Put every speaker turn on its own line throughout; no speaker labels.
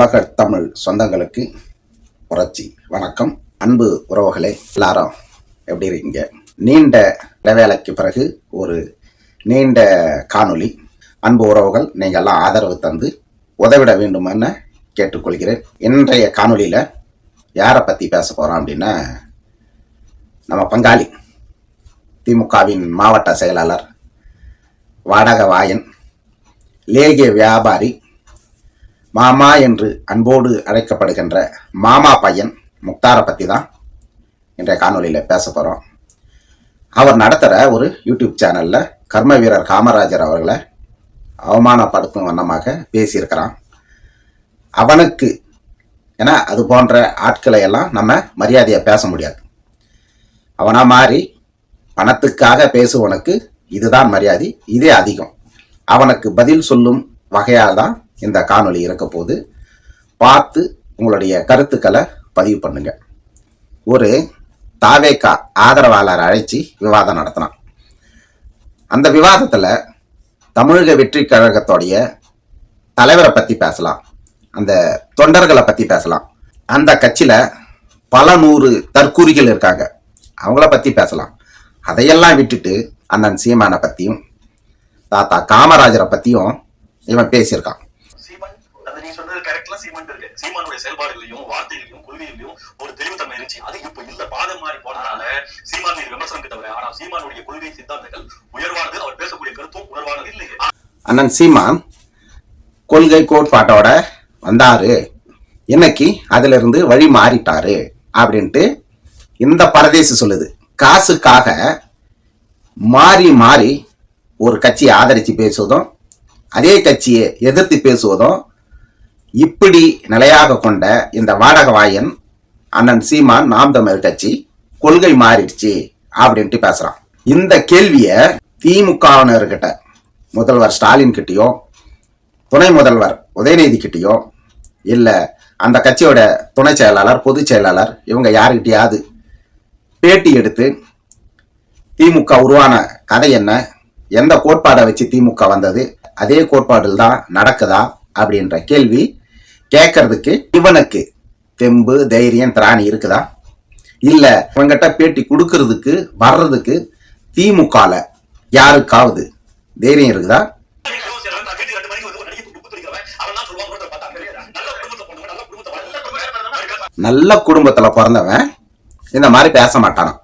உலக தமிழ் சொந்தங்களுக்கு புரட்சி. வணக்கம். அன்பு உறவுகளே எல்லாரும் எப்படி இருக்கீங்க? நீண்ட இடைவேளைக்கு பிறகு ஒரு நீண்ட காணொளி. அன்பு உறவுகள் நீங்கள் எல்லாம் ஆதரவு தந்து உதவிட வேண்டுமென கேட்டுக்கொள்கிறேன். இன்றைய காணொளியில் யாரை பற்றி பேச போகிறோம் அப்படின்னா நம்ம பங்காளி திமுகவின் மாவட்ட செயலாளர் வாடக வாயன் லேகிய வியாபாரி மாமா என்று அன்போடு அழைக்கப்படுகின்ற மாமா பையன் முக்தாரை பற்றி தான் இன்றைய காணொலியில் பேச போகிறோம் அவர் நடத்துகிற ஒரு யூடியூப் சேனலில் கர்ம வீரர் காமராஜர் அவர்களை அவமானப்படுத்தும் வண்ணமாக பேசியிருக்கிறான். அவனுக்கு ஏன்னா அது போன்ற ஆட்களை எல்லாம் நம்ம மரியாதையை பேச முடியாது. அவனாக மாறி பணத்துக்காக பேசுவனுக்கு இதுதான் மரியாதை இதே அதிகம். அவனுக்கு பதில் சொல்லும் வகையால் தான் இந்த காணொலி இருக்க போது பார்த்து உங்களுடைய கருத்துக்களை பதிவு பண்ணுங்க. ஒரு தாவேக்கா ஆதரவாளர் அழைச்சி விவாதம் நடத்தினான். அந்த விவாதத்தில் தமிழக வெற்றி கழகத்தோடைய தலைவரை பற்றி பேசலாம். அந்த தொண்டர்களை பற்றி பேசலாம். அந்த கட்சியில் பல நூறு தற்கூறிகள் இருக்காங்க. அவங்கள பற்றி பேசலாம். அதையெல்லாம் விட்டுட்டு அண்ணன் சீமானை பற்றியும் தாத்தா காமராஜரை பற்றியும் இவன் பேசியிருக்கான்
சீமான் அந்த நீ சொன்னது கரெக்ட்ல சீமான் இருக்கு சீமானுடைய செயல்பாடுகளையும் வார்த்தைகளையும் கொள்கைகளையும் ஒரு தெளிவுத்தன்மை இருந்துச்சு. அது இப்ப இல்ல. பாதம் மாறி போனதுனால சீமான் மீது விமர்சனம் தவிர ஆனா சீமானுடைய கொள்கை சித்தாந்தங்கள் உயர்வானது. அவர் பேசக்கூடிய கருத்தும் உயர்வானது இல்லை.
அண்ணன் சீமான் கொள்கை கோட்பாட்டோட வந்தாரு. இன்னைக்கு அதுல இருந்து வழி மாறிட்டாரு அப்படின்ட்டு இந்த பரதேசி சொல்லுது. காசுக்காக மாறி மாறி ஒரு கட்சியை ஆதரித்து பேசுவதும் அதே கட்சியை எதிர்த்து பேசுவதும் இப்படி நிலையாக கொண்ட இந்த வாடக வாயன் அண்ணன் சீமான் நாம் தமிழ் கட்சி கொள்கை மாறிடுச்சு அப்படின்ட்டு பேசுறான். இந்த கேள்வியை திமுகவினர்கிட்ட முதல்வர் ஸ்டாலின் கிட்டயோ துணை முதல்வர் உதயநிதி கிட்டயோ இல்லை அந்த கட்சியோட துணை செயலாளர் பொதுச் செயலாளர் இவங்க யாருக்கிட்டையாவது பேட்டி எடுத்து திமுக உருவான கதை என்ன? எந்த கோட்பாடை வச்சு திமுக வந்தது? அதே கோட்பாடில் தான் நடக்குதா? அப்படின்ற கேள்வி கேட்கறதுக்கு இவனுக்கு தெம்பு தைரியம் திராணி இருக்குதா? இல்ல இவங்கிட்ட பேட்டி கொடுக்கறதுக்கு வர்றதுக்கு திமுகல யாருக்காவது தைரியம் இருக்குதா?
நல்ல
குடும்பத்தில் குடும்பத்துல பிறந்தவன் இந்த மாதிரி பேச மாட்டானான்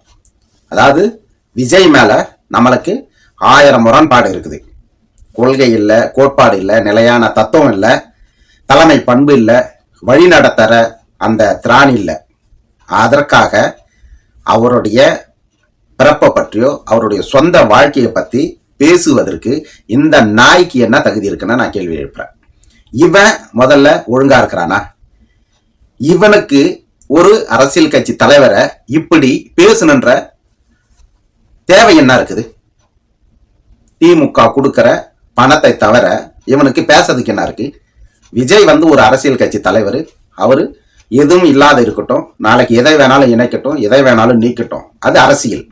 அதாவது விஜய் மேல நம்மளுக்கு ஆயிரம் முரண்பாடு இருக்குது. கொள்கை இல்லை கோட்பாடு இல்லை நிலையான தத்துவம் இல்லை தலைமை பண்பு இல்லை வழிநடத்துற அந்த திராணி இல்லை. அதற்காக அவருடைய பிறப்பை பற்றியோ அவருடைய சொந்த வாழ்க்கையை பற்றி பேசுவதற்கு இந்த நாய்க்கு என்ன தகுதி இருக்குன்னு நான் கேள்வி எழுப்புறேன். இவன் முதல்ல ஒழுங்கா இருக்கிறானா? இவனுக்கு ஒரு அரசியல் கட்சி தலைவரை இப்படி பேசணுன்ற தேவை என்ன இருக்குது? திமுக கொடுக்கிற பணத்தை தவிர இவனுக்கு பேசுறதுக்கு என்ன இருக்கு? விஜய் வந்து ஒரு அரசியல் கட்சி தலைவர். அவர் எதுவும் இல்லாத இருக்கட்டும் நாளைக்கு எதை வேணாலும் இணைக்கட்டும் எதை வேணாலும் நீக்கட்டும். அது அரசியல்.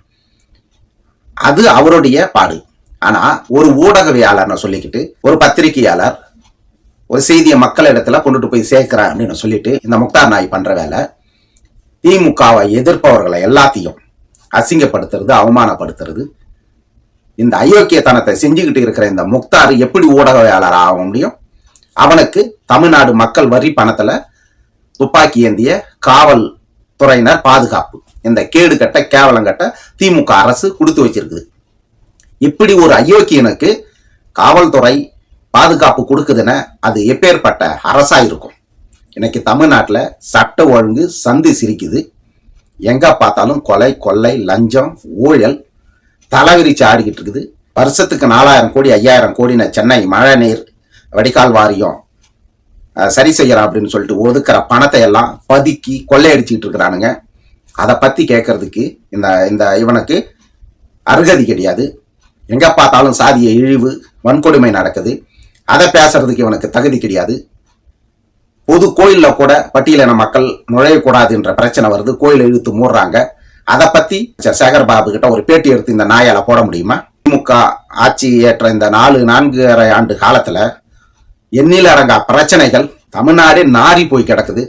அது அவருடைய பாடு. ஆனா ஒரு ஊடகவியாளர்னு சொல்லிக்கிட்டு ஒரு பத்திரிகையாளர் ஒரு செய்தியை மக்கள் இடத்துல கொண்டுட்டு போய் சேர்க்கிறேன் அப்படின்னு சொல்லிட்டு இந்த முக்தார் நாய் பண்ற வேலை திமுகவை எதிர்ப்பவர்களை எல்லாத்தையும் அசிங்கப்படுத்துறது அவமானப்படுத்துறது. இந்த அயோக்கியத்தனத்தை செஞ்சுக்கிட்டு இருக்கிற இந்த முக்தார் எப்படி ஊடகவியாளர் ஆக முடியும்? அவனுக்கு தமிழ்நாடு மக்கள் வரி பணத்துல துப்பாக்கி ஏந்திய காவல் துறையினர் பாதுகாப்பு. இந்த கேடு கட்ட கேவலம் கட்ட திமுக அரசு கொடுத்து வச்சிருக்குது. இப்படி ஒரு அயோக்கியனுக்கு காவல்துறை பாதுகாப்பு கொடுக்குதுன்னா அது எப்பேற்பட்ட அரசா இருக்கும். இன்னைக்கு தமிழ்நாட்டில் சட்ட ஒழுங்கு சந்தி சிரிக்குது. எங்க பார்த்தாலும் கொலை கொள்ளை லஞ்சம் ஊழல் தலைவிரிச்சு ஆடிக்கிட்டு இருக்குது. வருஷத்துக்கு நாலாயிரம் கோடி ஐயாயிரம் கோடின சென்னை மழை நீர் வடிகால் வாரியம் சரி செய்யறோம் அப்படின்னு சொல்லிட்டு ஒதுக்கிற பணத்தை எல்லாம் பதுக்கி கொள்ளையடிச்சிட்டு இருக்கிறானுங்க. அதை பத்தி கேட்கறதுக்கு இந்த இந்த இவனுக்கு அருகதி கிடையாது. எங்க பார்த்தாலும் சாதிய இழிவு வன்கொடுமை நடக்குது. அதை பேசுறதுக்கு இவனுக்கு தகுதி கிடையாது. பொது கோயிலில் கூட பட்டியலின மக்கள் நுழையக்கூடாதுன்ற பிரச்சனை வருது. கோயில் இழுத்து மூடுறாங்க. அதை பத்தி சேகர் பாபு கிட்ட ஒரு பேட்டி எடுத்து இந்த நாயால போட முடியுமா? திமுக ஆட்சி ஏற்ற இந்த நாலு நான்கு அரை ஆண்டு காலத்துல எண்ணில் அடங்கா பிரச்சனைகள் தமிழ்நாடு நாரி போய் கிடக்குது.